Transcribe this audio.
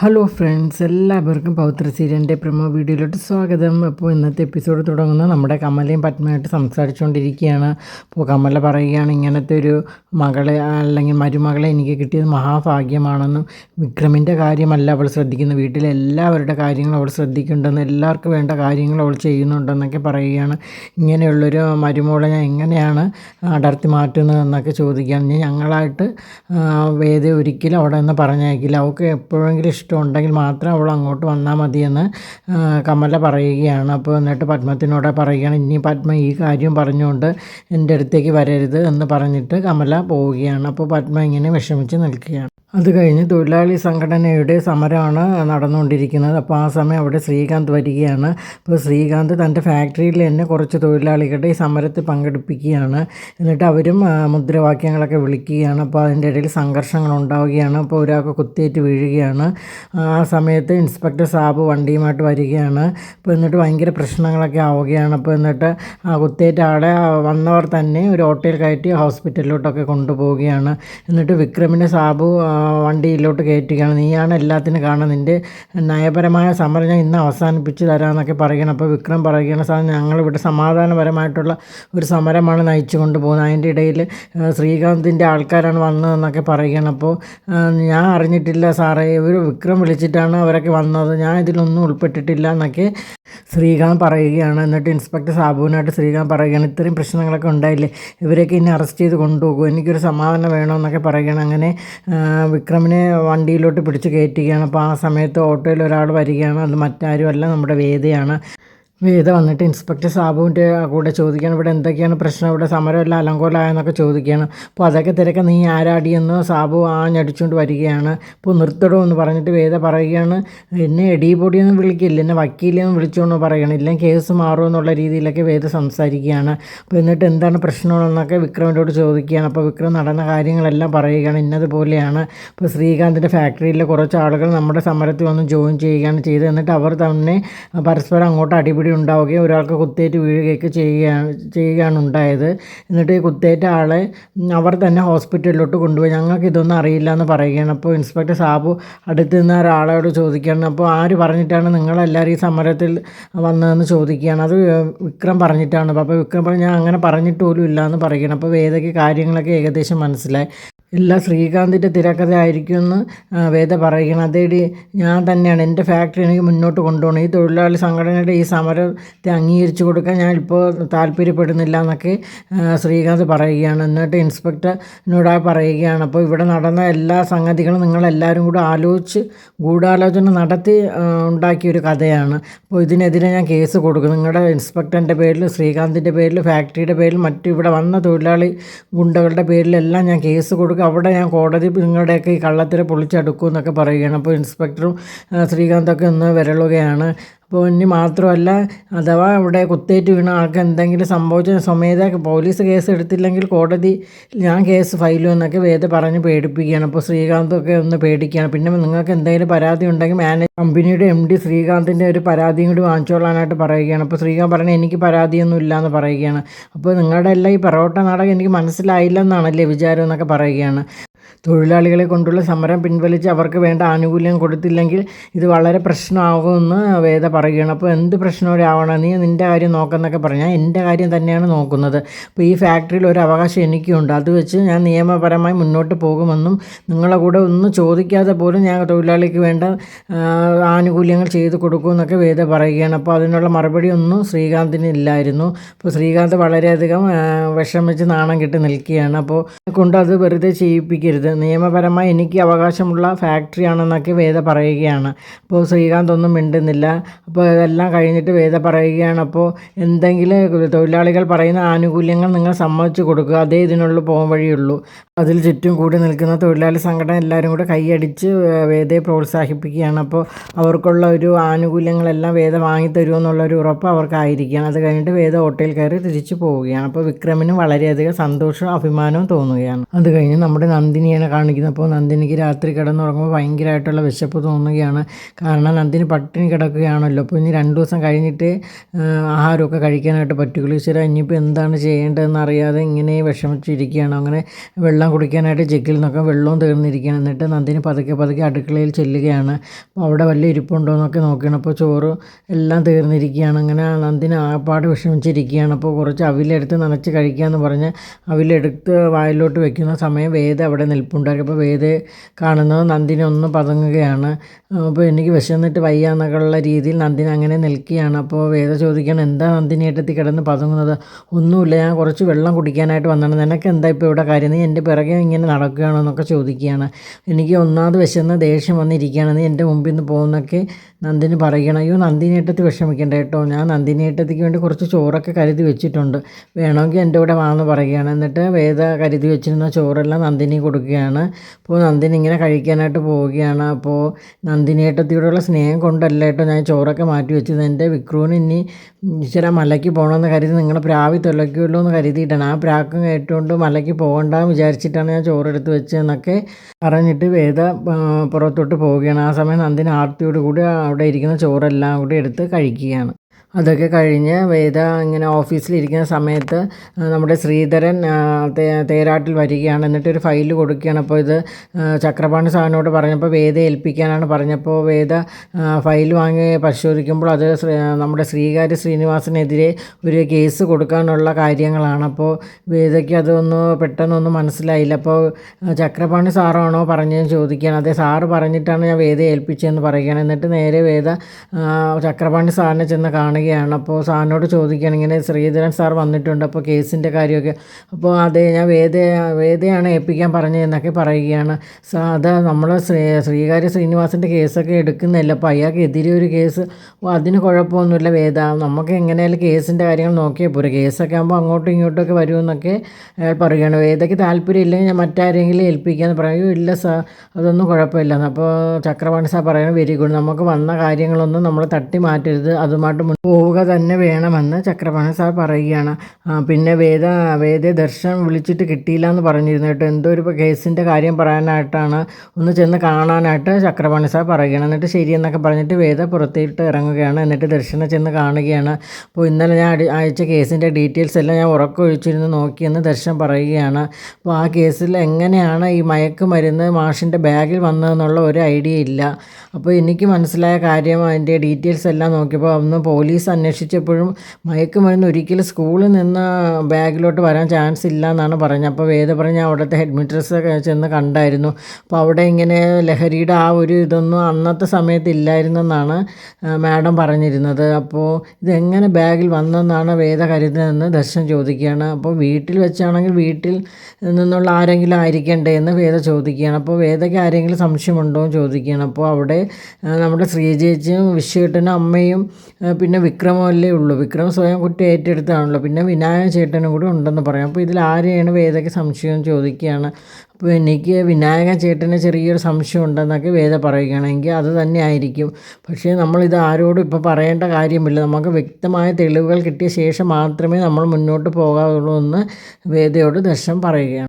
Hello friends എല്ലാവർക്കും പൗത്ര സീരിയലിന്റെ promo വീഡിയോയിലോട്ട് സ്വാഗതം. അപ്പോൾ ഇന്നത്തെ എപ്പിസോഡ് തുടങ്ങുന്ന നമ്മുടെ കമലയും പത്മയായിട്ട് സംസാരിച്ചുകൊണ്ടിരിക്കുകയാണ്. അപ്പോൾ കമല പറയുകയാണ് ഇങ്ങനത്തെ ഒരു മകളെ അല്ലെങ്കിൽ മരുമകളെ എനിക്ക് കിട്ടിയത് മഹാഭാഗ്യമാണെന്നും വിക്രമിന്റെ കാര്യമല്ല അവൾ ശ്രദ്ധിക്കുന്നത്. വീട്ടിലെ എല്ലാവരുടെ കാര്യങ്ങളും അവൾ ശ്രദ്ധിക്കുന്നുണ്ടെന്ന് എല്ലാവർക്കും വേണ്ട കാര്യങ്ങൾ അവൾ ചെയ്യുന്നുണ്ടെന്നൊക്കെ പറയുകയാണ്. ഇങ്ങനെയുള്ളൊരു മരുമോളെ ഞാൻ എങ്ങനെയാണ് അടർത്തി മാറ്റുന്നതെന്നൊക്കെ ചോദിക്കുകയാണ്. ഞങ്ങളായിട്ട് വേദ ഒരിക്കലും അവിടെ നിന്ന് പറഞ്ഞയക്കില്ല. അവൾക്ക് എപ്പോഴെങ്കിലും ഇഷ്ടമുണ്ടെങ്കിൽ മാത്രം അവൾ അങ്ങോട്ട് വന്നാൽ മതിയെന്ന് കമല പറയുകയാണ്. അപ്പോൾ എന്നിട്ട് പത്മത്തിനോട് പറയുകയാണ് ഇനി പത്മ ഈ കാര്യം പറഞ്ഞുകൊണ്ട് എന്റെ അടുത്തേക്ക് വരരുത് എന്ന് പറഞ്ഞിട്ട് കമല പോവുകയാണ്. അപ്പോൾ പത്മ ഇങ്ങനെ വിഷമിച്ച് നിൽക്കുകയാണ്. അത് കഴിഞ്ഞ് തൊഴിലാളി സംഘടനയുടെ സമരമാണ് നടന്നുകൊണ്ടിരിക്കുന്നത്. അപ്പോൾ ആ സമയം അവിടെ ശ്രീകാന്ത് വരികയാണ്. അപ്പോൾ ശ്രീകാന്ത് തന്റെ ഫാക്ടറിയിൽ തന്നെ കുറച്ച് തൊഴിലാളികളുടെ ഈ സമരത്തിൽ പങ്കെടുപ്പിക്കുകയാണ്. എന്നിട്ട് അവരും മുദ്രാവാക്യങ്ങളൊക്കെ വിളിക്കുകയാണ്. അപ്പോൾ അതിന്റെ ഇടയിൽ സംഘർഷങ്ങൾ ഉണ്ടാവുകയാണ്. അപ്പോൾ ഒരാൾക്ക് കുത്തിയേറ്റ് വീഴുകയാണ്. ആ സമയത്ത് ഇൻസ്പെക്ടർ സാബ് വണ്ടിയുമായിട്ട് വരികയാണ്. അപ്പോൾ എന്നിട്ട് ഭയങ്കര പ്രശ്നങ്ങളൊക്കെ ആവുകയാണ്. അപ്പോൾ എന്നിട്ട് കുത്തേറ്റ ആളെ വന്നവർ തന്നെ ഒരു ഓട്ടോയിൽ കയറ്റി ഹോസ്പിറ്റലിലോട്ടൊക്കെ കൊണ്ടുപോവുകയാണ്. എന്നിട്ട് വിക്രമിനെ സാബു വണ്ടിയിലോട്ട് കയറ്റുകയാണ്. നീയാണ് എല്ലാത്തിനും കാണുന്നത്. നിന്റെ നയപരമായ സമരം ഞാൻ ഇന്ന് അവസാനിപ്പിച്ച് തരാമെന്നൊക്കെ പറയുകയാണ്. അപ്പോൾ വിക്രം പറയുകയാണ് സാർ ഞങ്ങളിവിടെ സമാധാനപരമായിട്ടുള്ള ഒരു സമരമാണ് നയിച്ചു കൊണ്ടുപോകുന്നത് അതിന്റെ ഇടയിൽ ശ്രീകാന്തിന്റെ ആൾക്കാരാണ് വന്നതെന്നൊക്കെ പറയുകയാണ്. അപ്പോൾ ഞാൻ അറിഞ്ഞിട്ടില്ല സാറേ. ഒരു വിക്രം വിളിച്ചിട്ടാണ് അവരൊക്കെ വന്നത്. ഞാൻ ഇതിലൊന്നും ഉൾപ്പെട്ടിട്ടില്ല എന്നൊക്കെ ശ്രീകാന്ത് പറയുകയാണ്. എന്നിട്ട് ഇൻസ്പെക്ടർ സാബുവിനായിട്ട് ശ്രീകാന്ത് പറയുകയാണ് ഇത്രയും പ്രശ്നങ്ങളൊക്കെ ഉണ്ടായില്ലേ? ഇവരെയൊക്കെ ഇനി അറസ്റ്റ് ചെയ്ത് കൊണ്ടുപോകും. എനിക്കൊരു സമാധാനം വേണമെന്നൊക്കെ പറയുകയാണ്. അങ്ങനെ വിക്രമിനെ വണ്ടിയിലോട്ട് പിടിച്ച് കയറ്റുകയാണ്. അപ്പോൾ ആ സമയത്ത് ഓട്ടോയിൽ ഒരാൾ വരികയാണ്. അത് മറ്റാരുമല്ല നമ്മുടെ വേദയാണ്. വേദ വന്നിട്ട് ഇൻസ്പെക്ടർ സാബുവിന്റെ കൂടെ ചോദിക്കുകയാണ് ഇവിടെ എന്തൊക്കെയാണ് പ്രശ്നം? ഇവിടെ സമരമല്ല അലങ്കോലായെന്നൊക്കെ ചോദിക്കുകയാണ്. അപ്പോൾ അതൊക്കെ തിരക്ക് നീ ആരാടിയെന്ന് സാബു ആഞ്ഞടിച്ചുകൊണ്ട് വരികയാണ്. അപ്പോൾ നിർത്തടോ എന്ന് പറഞ്ഞിട്ട് വേദ പറയുകയാണ്. എന്നെ എടിപൊടിയൊന്നും വിളിക്കില്ല എന്നെ വക്കീലെന്ന് വിളിച്ചോന്ന് പറയുകയാണ് ഇല്ലെങ്കിൽ കേസ് മാറുമെന്നുള്ള രീതിയിലൊക്കെ വേദ സംസാരിക്കുകയാണ്. അപ്പോൾ എന്നിട്ട് എന്താണ് പ്രശ്നമെന്നൊക്കെ വിക്രമിനോട് ചോദിക്കുകയാണ്. അപ്പോൾ വിക്രം നടന്ന കാര്യങ്ങളെല്ലാം പറയുകയാണ് ഇന്നതുപോലെയാണ്. ഇപ്പോൾ ശ്രീകാന്തിന്റെ ഫാക്ടറിയിലെ കുറച്ച് ആളുകൾ നമ്മുടെ സമരത്തിൽ വന്ന് ജോയിൻ ചെയ്യുകയാണ് ചെയ്തത്. എന്നിട്ട് അവർ തന്നെ പരസ്പരം അങ്ങോട്ട് അടിപിടി ഉണ്ടാവുകയും ഒരാൾക്ക് കുത്തേറ്റ് വീഴുകയൊക്കെ ചെയ്യുകയാണ് ചെയ്യുകയാണ് ഉണ്ടായത്. എന്നിട്ട് ഈ കുത്തേറ്റ ആളെ അവർ തന്നെ ഹോസ്പിറ്റലിലോട്ട് കൊണ്ടുപോയി. ഞങ്ങൾക്ക് ഇതൊന്നും അറിയില്ല എന്ന് പറയുകയാണ്. അപ്പോൾ ഇൻസ്പെക്ടർ സാബു അടുത്ത് നിന്ന് ഒരാളോട് ചോദിക്കുകയാണ്. അപ്പോൾ ആര് പറഞ്ഞിട്ടാണ് നിങ്ങളെല്ലാവരും ഈ സമരത്തിൽ വന്നതെന്ന് ചോദിക്കുകയാണ്. അത് വിക്രം പറഞ്ഞിട്ടാണ്. അപ്പോൾ വിക്രം പറഞ്ഞു ഞാൻ അങ്ങനെ പറഞ്ഞിട്ട് പോലും ഇല്ല എന്ന് പറയുകയാണ്. അപ്പോൾ വേദയ്ക്ക് കാര്യങ്ങളൊക്കെ ഏകദേശം മനസ്സിലായി. എല്ലാം ശ്രീകാന്തിന്റെ തിരക്കഥ ആയിരിക്കുമെന്ന് വേദ പറയുകയാണ്. അതേടി ഞാൻ തന്നെയാണ് എന്റെ ഫാക്ടറി എനിക്ക് മുന്നോട്ട് കൊണ്ടുപോകണം. ഈ തൊഴിലാളി സംഘടനയുടെ ഈ സമരത്തെ അംഗീകരിച്ചു കൊടുക്കാൻ ഞാൻ ഇപ്പോൾ താല്പര്യപ്പെടുന്നില്ല എന്നൊക്കെ ശ്രീകാന്ത് പറയുകയാണ്. എന്നിട്ട് ഇൻസ്പെക്ടറിനോട് പറയുകയാണ്. അപ്പോൾ ഇവിടെ നടന്ന എല്ലാ സംഗതികളും നിങ്ങളെല്ലാവരും കൂടെ ആലോചിച്ച് ഗൂഢാലോചന നടത്തി ഉണ്ടാക്കിയൊരു കഥയാണ്. അപ്പോൾ ഇതിനെതിരെ ഞാൻ കേസ് കൊടുക്കും. നിങ്ങളുടെ ഇൻസ്പെക്ടറിന്റെ പേരിൽ ശ്രീകാന്തിന്റെ പേരിൽ ഫാക്ടറിയുടെ പേരിൽ മറ്റു ഇവിടെ വന്ന തൊഴിലാളി ഗുണ്ടകളുടെ പേരിലെല്ലാം ഞാൻ കേസ് കൊടുക്കും. അവിടെ ഞാൻ കോടതി നിങ്ങളുടെയൊക്കെ ഈ കള്ളത്തിനെ പൊളിച്ചെടുക്കും എന്നൊക്കെ പറയുകയാണ്. അപ്പോൾ ഇൻസ്പെക്ടറും ശ്രീകാന്തൊക്കെ ഒന്ന് വിരളുകയാണ്. അപ്പോൾ ഇനി മാത്രമല്ല അഥവാ ഇവിടെ കുത്തേറ്റ് വീണ ആൾക്ക് എന്തെങ്കിലും സംഭവിച്ച സ്വമേധ പോലീസ് കേസ് എടുത്തില്ലെങ്കിൽ കോടതി ഞാൻ കേസ് ഫയൽ എന്നൊക്കെ വേദ പറഞ്ഞ് പേടിപ്പിക്കുകയാണ്. അപ്പോൾ ശ്രീകാന്തൊക്കെ ഒന്ന് പേടിക്കുകയാണ്. പിന്നെ നിങ്ങൾക്ക് എന്തെങ്കിലും പരാതി ഉണ്ടെങ്കിൽ മാനേജ് കമ്പനിയുടെ എം ഡി ശ്രീകാന്തിന്റെ ഒരു പരാതിയും കൂടി വാങ്ങിച്ചോളാനായിട്ട് പറയുകയാണ്. അപ്പോൾ ശ്രീകാന്ത് പറഞ്ഞ എനിക്ക് പരാതിയൊന്നും ഇല്ല എന്ന് പറയുകയാണ്. അപ്പോൾ നിങ്ങളുടെ എല്ലാം ഈ പൊറോട്ട നാടകം എനിക്ക് മനസ്സിലായില്ല എന്നാണല്ലേ വിചാരം എന്നൊക്കെ പറയുകയാണ്. തൊഴിലാളികളെ കൊണ്ടുള്ള സമരം പിൻവലിച്ച് അവർക്ക് വേണ്ട ആനുകൂല്യം കൊടുത്തില്ലെങ്കിൽ ഇത് വളരെ പ്രശ്നമാകുമെന്ന് വേദ പറയുകയാണ്. അപ്പോൾ എന്ത് പ്രശ്നമോടെ ആവണം? നീ നിന്റെ കാര്യം നോക്കുന്നൊക്കെ പറഞ്ഞാൽ എന്റെ കാര്യം തന്നെയാണ് നോക്കുന്നത്. അപ്പോൾ ഈ ഫാക്ടറിയിൽ ഒരു അവകാശം എനിക്കുണ്ട്. അത് വെച്ച് ഞാൻ നിയമപരമായി മുന്നോട്ട് പോകുമെന്നും നിങ്ങളെ കൂടെ ഒന്നും ചോദിക്കാതെ പോലും ഞാൻ തൊഴിലാളിക്ക് വേണ്ട ആനുകൂല്യങ്ങൾ ചെയ്ത് കൊടുക്കുമെന്നൊക്കെ വേദ പറയുകയാണ്. അപ്പോൾ അതിനുള്ള മറുപടി ഒന്നും ശ്രീകാന്തിന് ഇല്ലായിരുന്നു. അപ്പോൾ ശ്രീകാന്ത് വളരെയധികം വിഷമിച്ച് നാണം കെട്ട് നിൽക്കുകയാണ്. അപ്പോൾ കൊണ്ട് അത് വെറുതെ ചെയ്യിപ്പിക്കരുത്. നിയമപരമായി എനിക്ക് അവകാശമുള്ള ഫാക്ടറിയാണെന്നൊക്കെ വേദ പറയുകയാണ്. അപ്പോൾ ശ്രീകാന്ത് ഒന്നും മിണ്ടുന്നില്ല. അപ്പോൾ ഇതെല്ലാം കഴിഞ്ഞിട്ട് വേദ പറയുകയാണ്. അപ്പോൾ എന്തെങ്കിലും തൊഴിലാളികൾ പറയുന്ന ആനുകൂല്യങ്ങൾ നിങ്ങൾ സമ്മതിച്ചു കൊടുക്കുക. അതേ ഇതിനുള്ള പോകാൻ വഴിയുള്ളൂ. അതിൽ ചുറ്റും കൂടി നിൽക്കുന്ന തൊഴിലാളി സംഘടന എല്ലാവരും കൂടെ കൈയടിച്ച് വേദയെ പ്രോത്സാഹിപ്പിക്കുകയാണ്. അപ്പോൾ അവർക്കുള്ള ഒരു ആനുകൂല്യങ്ങളെല്ലാം വേദ വാങ്ങിത്തരുമെന്നുള്ളൊരു ഉറപ്പ് അവർക്കായിരിക്കുകയാണ്. അത് കഴിഞ്ഞിട്ട് വേദ ഓട്ടോയിൽ കയറി തിരിച്ചു പോവുകയാണ്. അപ്പോൾ വിക്രമിന് വളരെയധികം സന്തോഷവും അഭിമാനവും തോന്നുകയാണ്. അത് കഴിഞ്ഞ് നമ്മുടെ നന്ദിനിയാണ് കാണിക്കുന്നത്. അപ്പോൾ നന്ദിനിക്ക് രാത്രി കിടന്നുറങ്ങുമ്പോൾ ഭയങ്കരമായിട്ടുള്ള വിശപ്പ് തോന്നുകയാണ്. കാരണം നന്ദിനി പട്ടിണി കിടക്കുകയാണല്ലോ. അപ്പോൾ ഇനി രണ്ട് ദിവസം കഴിഞ്ഞിട്ട് ആഹാരമൊക്കെ കഴിക്കാനായിട്ട് പറ്റുകയുള്ളൂ. ഈശ്വര ഇനിയിപ്പോൾ എന്താണ് ചെയ്യേണ്ടതെന്ന് അറിയാതെ ഇങ്ങനെ വിഷമിച്ചിരിക്കുകയാണ്. അങ്ങനെ വെള്ളം കുടിക്കാനായിട്ട് ജഗ്ഗിൽ നിന്നൊക്കെ വെള്ളവും തീർന്നിരിക്കുകയാണ്. എന്നിട്ട് നന്ദിനി പതുക്കെ പതുക്കെ അടുക്കളയിൽ ചെല്ലുകയാണ്. അപ്പോൾ അവിടെ വല്ല ഇരിപ്പുണ്ടോ എന്നൊക്കെ നോക്കുകയാണ്. അപ്പോൾ ചോറ് എല്ലാം തീർന്നിരിക്കുകയാണ്. അങ്ങനെ നന്ദിനി ആപ്പാട് വിഷമിച്ചിരിക്കുകയാണ്. അപ്പോൾ കുറച്ച് അവിലെടുത്ത് നനച്ച് കഴിക്കാമെന്ന് പറഞ്ഞ് അവിലെടുത്ത് വായിലോട്ട് വെക്കുന്ന സമയം വേദ അവിടെ നിൽപ്പുണ്ടായിരുന്നു അപ്പോൾ വേദ കാണുന്നത് നന്ദിനി ഒന്ന് പതുങ്ങുകയാണ്. അപ്പോൾ എനിക്ക് വിശന്നിട്ട് വയ്യ എന്നൊക്കെയുള്ള രീതിയിൽ നന്ദിനെ അങ്ങനെ നിൽക്കുകയാണ്. അപ്പോൾ വേദ ചോദിക്കണം എന്താ നന്ദിനി ഏട്ടത്തി കിടന്ന് പതുങ്ങുന്നത്? ഒന്നുമില്ല ഞാൻ കുറച്ച് വെള്ളം കുടിക്കാനായിട്ട് വന്നാണ് നിനക്ക് എന്താ ഇപ്പോൾ ഇവിടെ കാര്യം? നീ എന്റെ പിറകെ ഇങ്ങനെ നടക്കുകയാണോ? എന്നൊക്കെ ചോദിക്കുകയാണ്. എനിക്ക് ഒന്നാമത് വിശന്ന് ദേഷ്യം വന്നിരിക്കുകയാണ്. നീ എന്റെ മുമ്പിൽ നിന്ന് പോകുന്നൊക്കെ നന്ദിനി പറയണം അയ്യോ നന്ദിനേട്ടത്തി വിഷമിക്കണ്ട കേട്ടോ. ഞാൻ നന്ദിനേട്ടത്തിക്ക് വേണ്ടി കുറച്ച് ചോറൊക്കെ കരുതി വെച്ചിട്ടുണ്ട്. വേണമെങ്കിൽ എന്റെ കൂടെ വാന്ന് പറയുകയാണ്. എന്നിട്ട് വേദ കരുതി വെച്ചിരുന്ന ചോറെല്ലാം നന്ദിനി കൊടുക്കുകയാണ്. അപ്പോൾ നന്ദിനി ഇങ്ങനെ കഴിക്കാനായിട്ട് പോവുകയാണ്. അപ്പോൾ നന്ദിനി ഏട്ടത്തിയോടുള്ള സ്നേഹം കൊണ്ടല്ല കേട്ടോ ഞാൻ ചോറൊക്കെ മാറ്റി വെച്ചത്. എന്റെ വിക്രുവിന് ഇനി ഇച്ചിരി മലയ്ക്ക് പോകണമെന്ന് കരുതി നിങ്ങളെ പ്രാവി തൊലയ്ക്കുമല്ലോ എന്ന് കരുതിയിട്ടാണ്. ആ പ്രാക്കം കേട്ടുകൊണ്ട് മലയ്ക്ക് പോകണ്ടെന്ന് വിചാരിച്ചിട്ടാണ് ഞാൻ ചോറെടുത്ത് വെച്ചതെന്നൊക്കെ പറഞ്ഞിട്ട് വേദ പുറത്തോട്ട് പോവുകയാണ്. ആ സമയം നന്ദിനി ആർത്തിയോട് കൂടി അവിടെ ഇരിക്കുന്ന ചോറെല്ലാം കൂടി എടുത്ത് കഴിക്കുകയാണ്. അതൊക്കെ കഴിഞ്ഞ് വേദ ഇങ്ങനെ ഓഫീസിലിരിക്കുന്ന സമയത്ത് നമ്മുടെ ശ്രീധരൻ തേരാട്ടിൽ വരികയാണ്. എന്നിട്ട് ഒരു ഫയൽ കൊടുക്കുകയാണ്. അപ്പോൾ ഇത് ചക്രപാണി സാറിനോട് പറഞ്ഞപ്പോൾ വേദ ഏൽപ്പിക്കാനാണ് പറഞ്ഞപ്പോൾ വേദ ഫയൽ വാങ്ങി പരിശോധിക്കുമ്പോൾ അത് നമ്മുടെ ശ്രീകാര്യ ശ്രീനിവാസനെതിരെ ഒരു കേസ് കൊടുക്കാനുള്ള കാര്യങ്ങളാണ്. അപ്പോൾ വേദയ്ക്ക് അതൊന്ന് പെട്ടെന്നൊന്നും മനസ്സിലായില്ല. അപ്പോൾ ചക്രപാണി സാറാണോ പറഞ്ഞതെന്ന് ചോദിക്കുകയാണ്. അതെ സാറ് പറഞ്ഞിട്ടാണ് ഞാൻ വേദ ഏൽപ്പിച്ചതെന്ന് പറയുകയാണ്. എന്നിട്ട് നേരെ വേദ ചക്രപാണി സാറിനെ ചെന്ന് കാണുക കാണുകയാണ് അപ്പോൾ സാറിനോട് ചോദിക്കുകയാണ്. ഇങ്ങനെ ശ്രീധരൻ സാർ വന്നിട്ടുണ്ട്. അപ്പോൾ കേസിന്റെ കാര്യമൊക്കെ അപ്പോൾ അതെ ഞാൻ വേദ വേദയാണ് ഏൽപ്പിക്കാൻ പറഞ്ഞതെന്നൊക്കെ പറയുകയാണ്. സാ അത് നമ്മൾ ശ്രീ ശ്രീകാര്യ ശ്രീനിവാസിന്റെ കേസൊക്കെ എടുക്കുന്നില്ല അപ്പോൾ അയാൾക്ക് എതിരെ ഒരു കേസ്. അതിന് കുഴപ്പമൊന്നുമില്ല വേദ. നമുക്ക് എങ്ങനെയാലും കേസിന്റെ കാര്യങ്ങൾ നോക്കിയാൽ പോരെ. കേസൊക്കെ ആകുമ്പോൾ അങ്ങോട്ടും ഇങ്ങോട്ടൊക്കെ വരുമെന്നൊക്കെ അയാൾ പറയുകയാണ്. വേദയ്ക്ക് താല്പര്യം ഇല്ലെങ്കിൽ ഞാൻ മറ്റാരെങ്കിലും ഏൽപ്പിക്കാമെന്ന് പറയും. ഇല്ല സാർ അതൊന്നും കുഴപ്പമില്ല. അപ്പോൾ ചക്രവാണി സാർ പറയുന്നത് വെരി ഗുഡ്. നമുക്ക് വന്ന കാര്യങ്ങളൊന്നും നമ്മൾ തട്ടി മാറ്റരുത് അതുമായിട്ട് പോവുക തന്നെ വേണമെന്ന് ചക്രപാണി സാർ പറയുകയാണ്. പിന്നെ വേദ വേദ ദർശനം വിളിച്ചിട്ട് കിട്ടിയില്ല എന്ന് പറഞ്ഞിരുന്നു കേട്ടോ. എന്തോ ഒരു കേസിന്റെ കാര്യം പറയാനായിട്ടാണ് ഒന്ന് ചെന്ന് കാണാനായിട്ട് ചക്രപാണി സാർ പറയുകയാണ്. എന്നിട്ട് ശരിയെന്നൊക്കെ പറഞ്ഞിട്ട് വേദ പുറത്തേട്ട് ഇറങ്ങുകയാണ്. എന്നിട്ട് ദർശനം ചെന്ന് കാണുകയാണ്. അപ്പോൾ ഇന്നലെ ഞാൻ അയച്ച കേസിന്റെ ഡീറ്റെയിൽസ് എല്ലാം ഞാൻ ഉറക്കൊഴിച്ചിരുന്ന് നോക്കിയെന്ന് ദർശനം പറയുകയാണ്. അപ്പോൾ ആ കേസിൽ എങ്ങനെയാണ് ഈ മയക്ക് മരുന്ന് മാഷിന്റെ ബാഗിൽ വന്നതെന്നുള്ള ഒരു ഐഡിയ ഇല്ല. അപ്പോൾ എനിക്ക് മനസ്സിലായ കാര്യം അതിന്റെ ഡീറ്റെയിൽസ് എല്ലാം നോക്കിയപ്പോൾ ഒന്ന് പോലീസ് പോലീസ് അന്വേഷിച്ചപ്പോഴും മയക്കുമരുന്ന് ഒരിക്കലും സ്കൂളിൽ നിന്ന് ബാഗിലോട്ട് വരാൻ ചാൻസ് ഇല്ല എന്നാണ് പറഞ്ഞത്. അപ്പോൾ വേദ പറഞ്ഞ അവിടുത്തെ ഹെഡ് ചെന്ന് കണ്ടായിരുന്നു. അപ്പോൾ അവിടെ ഇങ്ങനെ ലഹരിയുടെ ആ ഒരു ഇതൊന്നും അന്നത്തെ സമയത്ത് ഇല്ലായിരുന്നെന്നാണ് മാഡം പറഞ്ഞിരുന്നത്. അപ്പോൾ ഇതെങ്ങനെ ബാഗിൽ വന്നെന്നാണ് വേദ കരുതുന്നതെന്ന് ദർശൻ ചോദിക്കുകയാണ്. അപ്പോൾ വീട്ടിൽ വെച്ചാണെങ്കിൽ വീട്ടിൽ നിന്നുള്ള ആരെങ്കിലും ആയിരിക്കണ്ടേ എന്ന് വേദ ചോദിക്കുകയാണ്. അപ്പോൾ വേദയ്ക്ക് ആരെങ്കിലും സംശയമുണ്ടോ എന്ന് ചോദിക്കുകയാണ്. അപ്പോൾ അവിടെ നമ്മുടെ ശ്രീജേച്ചിയും വിശ്വട്ടനും അമ്മയും പിന്നെ വിക്രമല്ലേ ഉള്ളൂ. വിക്രം സ്വയം കുട്ടി ഏറ്റെടുത്താണല്ലോ. പിന്നെ വിനായക ചേട്ടനും കൂടി ഉണ്ടെന്ന് പറയാം. അപ്പോൾ ഇതിൽ ആരെയാണ് വേദയ്ക്ക് സംശയം ചോദിക്കുകയാണ്? അപ്പോൾ എനിക്ക് വിനായക ചേട്ടന് ചെറിയൊരു സംശയം ഉണ്ടെന്നൊക്കെ വേദ പറയുകയാണെങ്കിൽ അത് തന്നെ ആയിരിക്കും. പക്ഷേ നമ്മളിത് ആരോടും ഇപ്പോൾ പറയേണ്ട കാര്യമില്ല. നമുക്ക് വ്യക്തമായ തെളിവുകൾ കിട്ടിയ ശേഷം മാത്രമേ നമ്മൾ മുന്നോട്ട് പോകാവുള്ളൂ എന്ന് വേദയോട് ദർശനം പറയുകയാണ്.